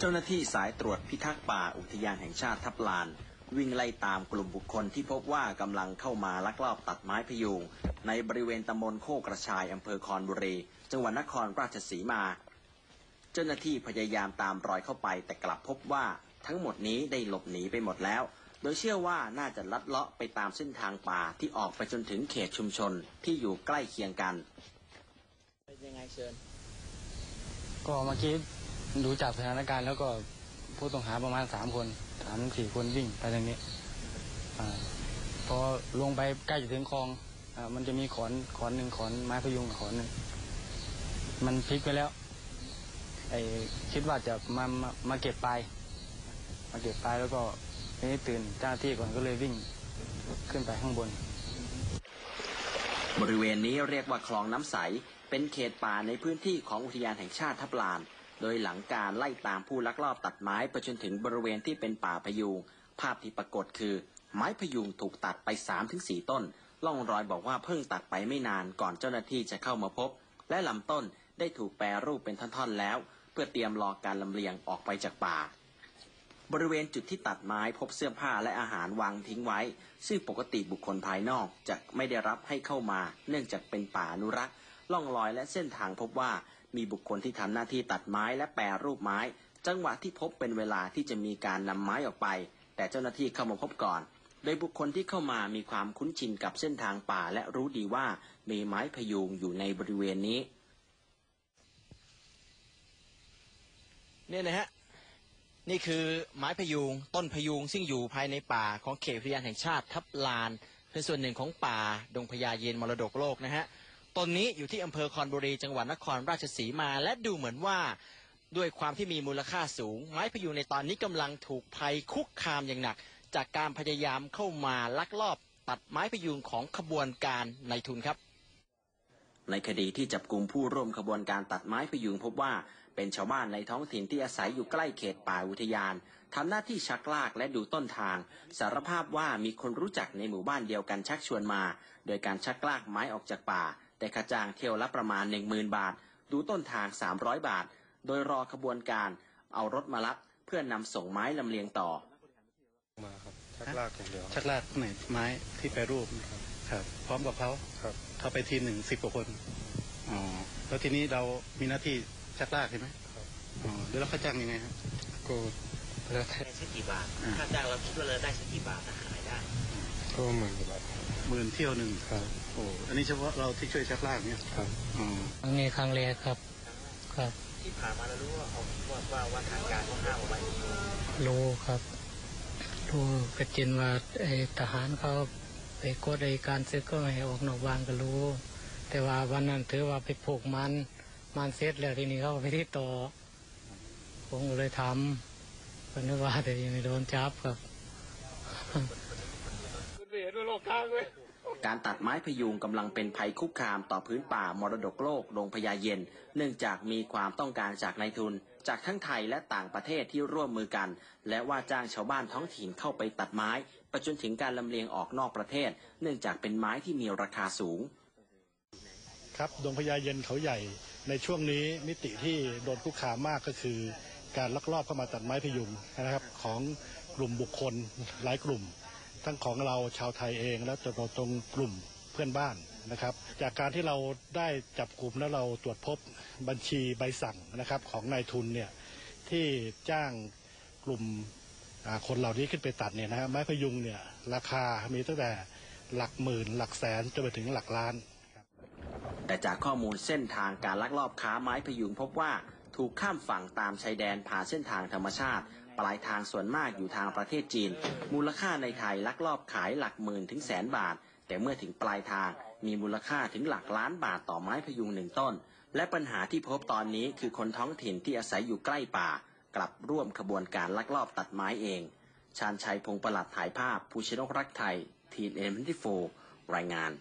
เจ้าหน้าที่สายตรวจพิทักษ์ป่าอุทยานแห่งชาติทับลาน วิ่งไล่ตามกลุ่มบุคคลที่พบว่ากำลังเข้ามาลักลอบตัดไม้พยุง ในบริเวณตำบลโคกกระชายอำเภอคอนบุรี จังหวัดนครราชสีมา เจ้าหน้าที่พยายามตามรอยเข้าไป แต่กลับพบว่าทั้งหมดนี้ได้หลบหนีไปหมดแล้ว โดยเชื่อว่าน่าจะลัดเลาะไปตามเส้นทางป่าที่ออกไปจนถึงเขตชุมชนที่อยู่ใกล้เคียงกัน เป็นยังไงเชิญ ก็เมื่อกี้ ดูจากสถานการณ์แล้วก็ผู้ต้องหาประมาณสามคนสามสี่คนวิ่งไปทางนี้อพอลงไปใกล้จะถึงคลองอมันจะมีขอนขอนหนึ่งขอนไม้พยุงขอนหนึ่งมันพลิกไปแล้ว ไอ้คิดว่าจะมามามาเก็บไป มาเก็บไปแล้วก็ทีนี้ตื่นเจ้าหน้าที่ก่อนก็เลยวิ่งขึ้นไปข้างบน บริเวณนี้เรียกว่าคลองน้ำใส เป็นเขตป่าในพื้นที่ของอุทยานแห่งชาติทับลาน โดยหลังการไล่ตามผู้ลักลอบตัดไม้ไปจนถึงบริเวณที่เป็นป่าพยุงภาพที่ปรากฏคือ ไม้พยุงถูกตัดไป3-4ต้น ล่องรอยบอกว่าเพิ่งตัดไปไม่นานก่อนเจ้าหน้าที่จะเข้ามาพบ และลำต้นได้ถูกแปรรูปเป็นท่อนๆแล้ว เพื่อเตรียมรอการลำเลียงออกไปจากป่า บริเวณจุดที่ตัดไม้พบเสื้อผ้าและอาหารวางทิ้งไว้ ซึ่งปกติบุคคลภายนอกจะไม่ได้รับให้เข้ามา เนื่องจากเป็นป่าอนุรักษ์ ล่องรอยและเส้นทางพบว่า มีบุคคลที่ทำหน้าที่ตัดไม้และแปรรูปไม้ จังหวะที่พบเป็นเวลาที่จะมีการนำไม้ออกไป แต่เจ้าหน้าที่เข้ามาพบก่อน โดยบุคคลที่เข้ามามีความคุ้นชินกับเส้นทางป่าและรู้ดีว่ามีไม้พยุงอยู่ในบริเวณนี้ เนี่ยนะฮะนี่คือไม้พยุงต้นพยุงซึ่งอยู่ภายในป่าของเขตอุทยานแห่งชาติทับลาน เป็นส่วนหนึ่งของป่าดงพญาเย็นมรดกโลกนะฮะ ตนนี้อยู่ที่อำเภอคอนบุรีจังหวัดนครราชสีมา และดูเหมือนว่า ด้วยความที่มีมูลค่าสูง ไม้พยุงในตอนนี้กำลังถูกภัยคุกคามอย่างหนัก จากการพยายามเข้ามาลักลอบตัดไม้พยุงของขบวนการในทุนครับ ในคดีที่จับกลุ่มผู้ร่วมขบวนการตัดไม้พยุงพบว่าเป็นชาวบ้านในท้องถิ่นที่อาศัยอยู่ใกล้เขตป่าอุทยานทำหน้าที่ชักลากและดูต้นทาง สารภาพว่ามีคนรู้จักในหมู่บ้านเดียวกันชักชวนมา โดยการชักลากไม้ออกจากป่า แต่ค่าจ้างเที่ยวละประมาณ 10,000 บาท ดูต้นทาง 300 บาท โดยรอขบวนการเอารถมารับเพื่อนำส่งไม้ลำเลียงต่อ มาครับชักลากอย่างเดียวชักลากไหนไม้ที่แปรรูปครับ พร้อมกับเขาครับเข้าไปทีมหนึ่งสิบกว่าคนอ๋อแล้วทีนี้เรามีหน้าที่ชักลากใช่ไหมครับอ๋อแล้วเราเขาจ้างยังไงครับก็แล้วแต่ได้สักกี่บาท อ่า ค่าจ้างเราคิดว่าเราได้สักกี่บาทถ้าขายได้ ก็หมื่นกว่าบาทหมื่นเที่ยวหนึ่งครับโอ้อันนี้เฉพาะเราที่ช่วยชักลากเนี่ยครับอ๋อครั้งนี้ครั้งแรกครับ ครับ ที่ผ่านมาเรารู้ว่าเอาว่าว่าว่าทางการเขาห้ามเอาไว้รู้ครับรู้กระจินว่าไอ้ทหารเขาไปกดไอ้การศึกก็ไม่ให้ออกนอกบ้านก็รู้ แต่ว่าวันนั้นถือว่าไปผูกมันมันเสร็จแล้วทีนี้เขาก็ไปที่ต่อผมก็เลยทำก็นึกว่าแต่ยังไม่โดนจับครับ การตัดไม้พยุงกำลังเป็นภัยคุกคามต่อพื้นป่ามรดกโลกดงพญาเย็น เนื่องจากมีความต้องการจากนายทุน จากทั้งไทยและต่างประเทศที่ร่วมมือกัน และว่าจ้างชาวบ้านท้องถิ่นเข้าไปตัดไม้ไปจนถึงการลำเลียงออกนอกประเทศ เนื่องจากเป็นไม้ที่มีราคาสูง ครับดงพญาเย็นเขาใหญ่ ในช่วงนี้มิติที่โดนคุกคามมากก็คือ การลักลอบเข้ามาตัดไม้พยุงนะครับของกลุ่มบุคคลหลายกลุ่ม ทั้งของเราชาวไทยเองและจะตรงกลุ่มเพื่อนบ้านนะครับ จากการที่เราได้จับกลุ่มแล้วเราตรวจพบบัญชีใบสั่งนะครับของนายทุนเนี่ยที่จ้างกลุ่มคนเหล่านี้ขึ้นไปตัดเนี่ยนะฮะไม้พยุงเนี่ยราคามีตั้งแต่หลักหมื่น หลักแสนจนไปถึงหลักล้านแต่จากข้อมูลเส้นทางการลักลอบค้าไม้พยุงพบว่าถูกข้ามฝั่งตามชายแดนผ่านเส้นทางธรรมชาติ ปลายทางส่วนมากอยู่ทางประเทศจีน มูลค่าในไทยลักลอบขายหลักหมื่นถึงแสนบาท แต่เมื่อถึงปลายทางมีมูลค่าถึงหลักล้านบาทต่อไม้พยุงหนึ่งต้น และปัญหาที่พบตอนนี้คือคนท้องถิ่นที่อาศัยอยู่ใกล้ป่า กลับร่วมขบวนการลักลอบตัดไม้เอง ชาญชัยพงประหลัดถ่ายภาพภูชนกรักไทยทีเอ็มที่โฟรายงาน